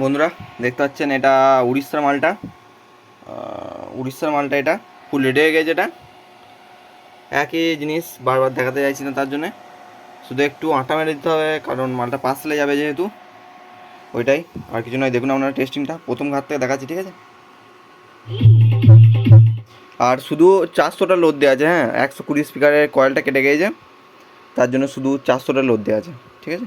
বন্ধুরা, দেখতে পাচ্ছেন এটা উড়িষ্যার মালটা। উড়িষ্যার মালটা এটা। ফুল রেডি হয়ে গেছে এটা। একই জিনিস বারবার দেখাতে চাইছি না তার জন্যে। শুধু একটু আটা মেরে দিতে হবে, কারণ মালটা পার্সেলে যাবে যেহেতু। ওইটাই। আর কিছু নয়, দেখুন আপনারা টেস্টিংটা প্রথম ঘাত থেকে দেখাচ্ছি, ঠিক আছে? আর শুধু চারশোটা লোড দেওয়া আছে হ্যাঁ? একশো কুড়ি স্পিকারের কয়েলটা কেটে গিয়েছে তার জন্য শুধু চারশোটা লোড দেওয়া আছে, ঠিক আছে?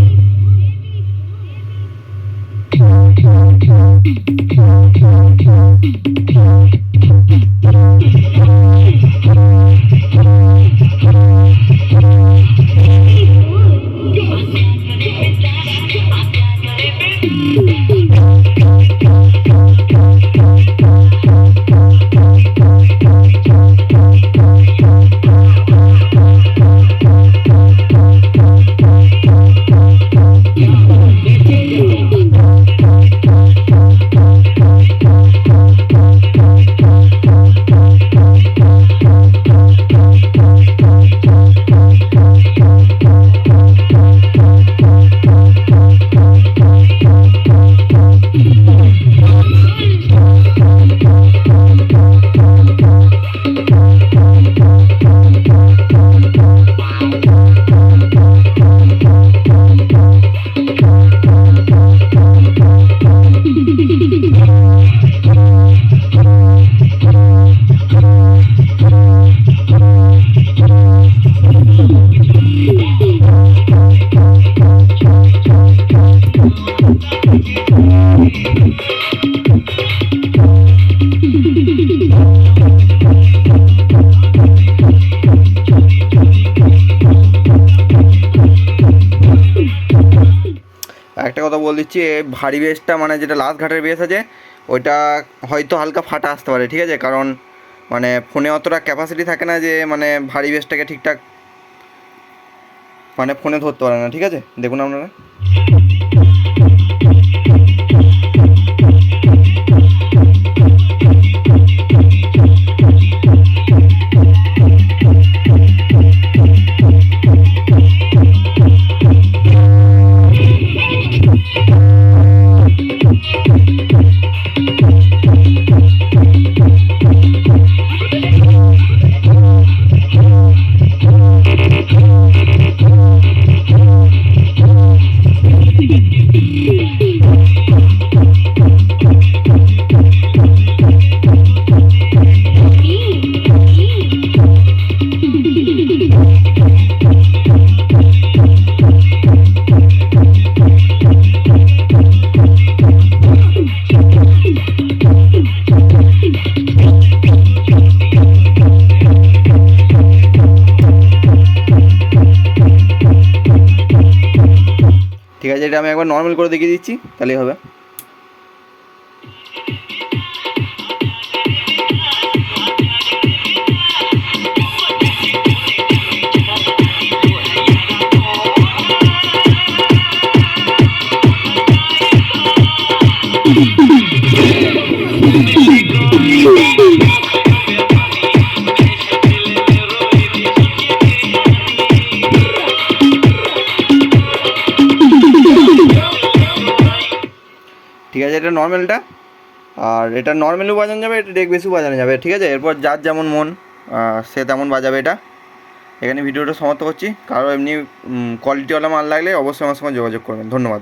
Thank you. একটা কথা বল দিচ্ছি ভারী বেসটা মানে যেটা লাস্ট ঘাটের বেস আছে, ওইটা হয়তো হালকা ফাটা আসতে পারে, ঠিক আছে? কারণ মানে ফোনে অতটা ক্যাপাসিটি থাকে না যে মানে ভারী বেসটাকে ঠিকঠাক মানে ফোনে ধরতে পারে না ঠিক আছে? দেখুন আপনারা। এটা আমি একবার নর্মাল করে দেখিয়ে দিচ্ছি তাহলেই হবে। Thank ঠিক এটা নর্মালটা। আর এটা নর্মালও বাজানো যাবে, এটা ডেক বেশিও বাজানো যাবে, ঠিক আছে? এরপর যার যেমন মন সে তেমন বাজাবে এটা। এখানে ভিডিওটা সমাপ্ত করছি। কারও এমনি কোয়ালিটিওয়ালা মাল লাগলে অবশ্যই আমার সঙ্গে যোগাযোগ করবেন। ধন্যবাদ।